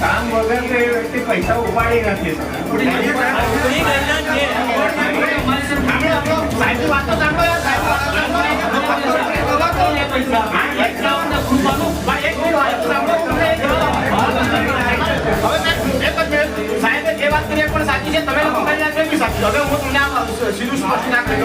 કામ વગર તો એ વ્યક્તિ પૈસા ઉપાડી નથી સાહેબે જે વાત કરી પણ સાચી છે. તમે નાખો સાચી હવે હું તમને સીધું સ્પષ્ટ ના કહી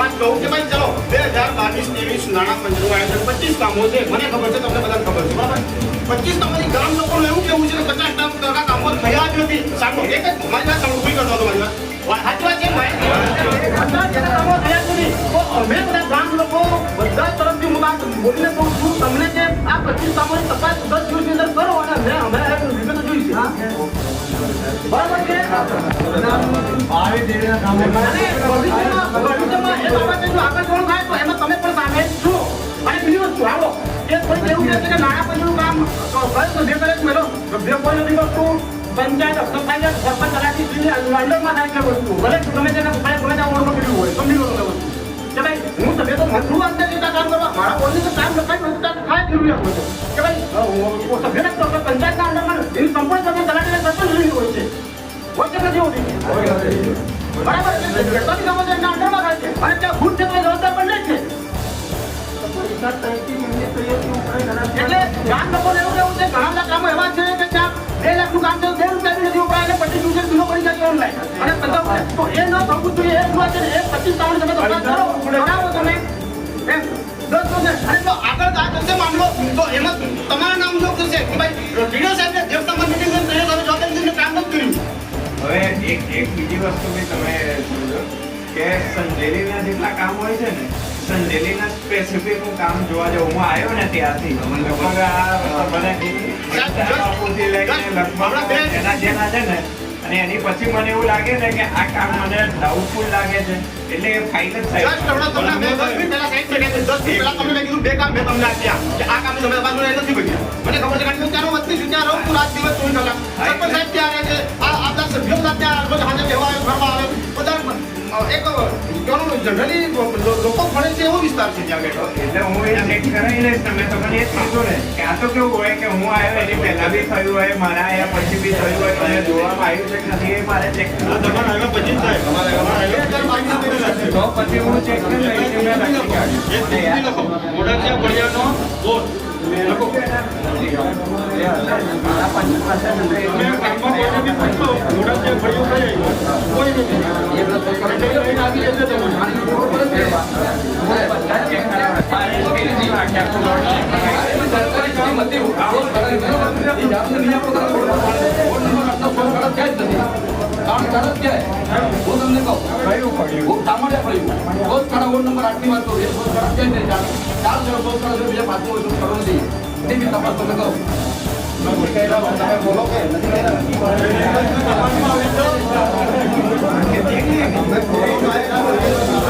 વાત કહું કે ભાઈ ચલો બે હજાર બાવીસ ત્રેવીસ નાણાં પંચનું આયોજન પચીસ કામો છે. મને ખબર છે તમને બધા ખબર છે. બરાબર? પચીસ તમારી ગામ લોકો એવું કેવું છે કે પચાસ ટકા કામો થયા જ નથી. સાંભળો એક જ મારી વાત સાંભળો કોઈ કરતો મારી વાત. સાચી વાત છે ભાઈ? પચાસ ટકા કામો થયા જ નથી. તો અમે બધા ગામ લોકો બધા તરફથી હું વાત બોલીને કહું છું તમને જે આ પચીસ કામોની તપાસ દસ દિવસની અંદર કરો અને અમે અમે વિગતો જોઈ છે. બરાબર છે ભવિષ્યમાં પણ સામેલ છો. અને બીજી વસ્તુ કહે કે નાણાં પંચનું કામ તો જે કરે મેલો. કોઈ નથી પંચાયત સફાઈ સરપંચ તલાટી વસ્તુ. ભલે તમે તેના ઉપાય, ગમે હોય, સમજી લો હું તમે તો મજૂર અંદર જતા કામ કરવા. મારા બોલની તો કામ લખાય નથી તો થાય હોય કે પંચાયતના અંડરમાં એની સંપૂર્ણ તમે તલાટીને સરપંચ જોઈ હોય છે. હોય કે નથી હોતી? બરાબર? છે. જેટલા બી કામો છે થાય એટલે ગામ લોકોને એવું કેવું છે, ઘણા બધા કામો એવા છે કે ત્યાં બે લાખનું કામ છે, બે રૂપિયા એટલે પચીસ રૂપિયા કિલો પડી જાય અને બધા તો એ ન થવું જોઈએ, એ જ વાત છે એ પચીસ કામની તમે બનાવો તમે. એમ. દસ વર્ષે. અને તો આગળ આ થશે મામલો. તો એમાં તમારા નામ એક એક બીજી વસ્તુ બી તમે સમજો કે સંજેલીના જેટલા કામ હોય છે ને સંજેલીના સ્પેસિફિક હું કામ જોવા જાઉં. હું આવ્યો ને ત્યારથી. લગભગ આ મને બાપુથી લઈને લગભગ એના જેના છે ને અને એની પછી મને એવું લાગે છે કે આ કામ મને ડાઉટફુલ લાગે છે. એટલે એ ફાઇલ જ જસ્ટ હમણાં તમને બે દસ મિનિટ પહેલા સાઈડ છે, દસ મિનિટ પહેલા તમને મેં કીધું બે કામ મેં તમને આપ્યા. કે આ કામ તમે બાજુ નથી બન્યા. મને ખબર છે કે હું ત્યાંનો છું? ત્યાં રહું છું રાત દિવસ ચોવીસ કલાક. સરપંચ સાહેબ ત્યાં રહે છે? સાંજે આવે. બધા એક જનરલી લોકો ભણે છે. એવો વિસ્તાર છે ત્યાં બેઠો. એટલે હું એ ચેક કરાવી લઈશ તમે તો મને એ સમજો ને. કે આ તો કેવું હોય કે હું આવ્યો એની પહેલા બી થયું હોય મારા આયા પછી બી થયું હોય મને જોવામાં આવ્યું છે કે નથી એ મારે ચેક કરવું બે હજાર થાય. તો પછી હું ચેક કરી લઈશ મેં લખી. કાઢ્યું. ચાર જણા બોલ કરો છો. બીજા પાંચમો કરો નથી તે બી તપાસ તમે કહો Thank you.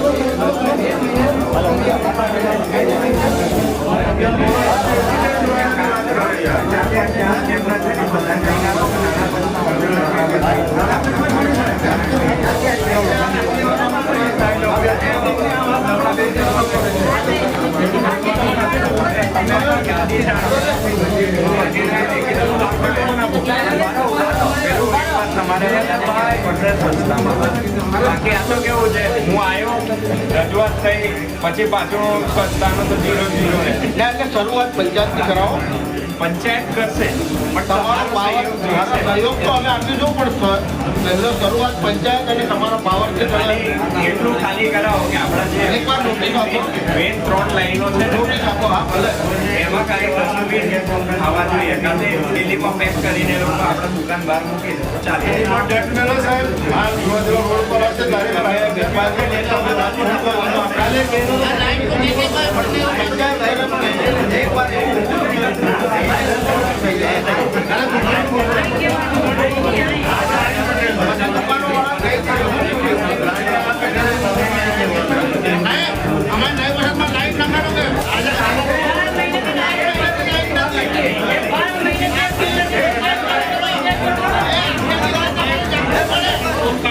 બાકી આ તો કેવું છે હું આવ્યો રજૂઆત થઈ પછી પાછું સ્વચ્છતાનું તો જીરો ઝીરો રહે એટલે શરૂઆત પંચાયતથી કરાવો. પંચાયત કરશે પણ તમારો સહયોગ તો અમે આપીશું પણ પહેલો શરૂઆત પંચાયત અને તમારો પાવર છે એટલું ખાલી કરાવો કે આપણા જે એકવાર નોટિસ આપો. મેન ત્રણ લાઈનો છે નોટિસ આપો હા ભલે. એમાં ખાલી બી ખાવા જોઈએ. કાં તો એ પેક કરીને લોકો આપણે દુકાન બહાર મૂકી દે ચાલે. મેલો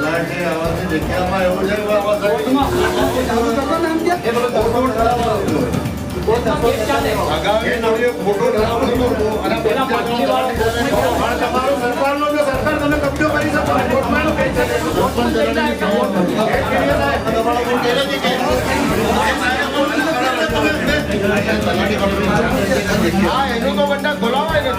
લાગી આવાસની જગ્યામાં છે કે આવા એ બધો ફોટો ધરાવવાનો આગામી નવી ફોટો ધરાવવાનો અને તમારો સરકારનો જો સરકાર તમે કબજો કરી શકો. એનું તો બધા ખોલાવાય ને.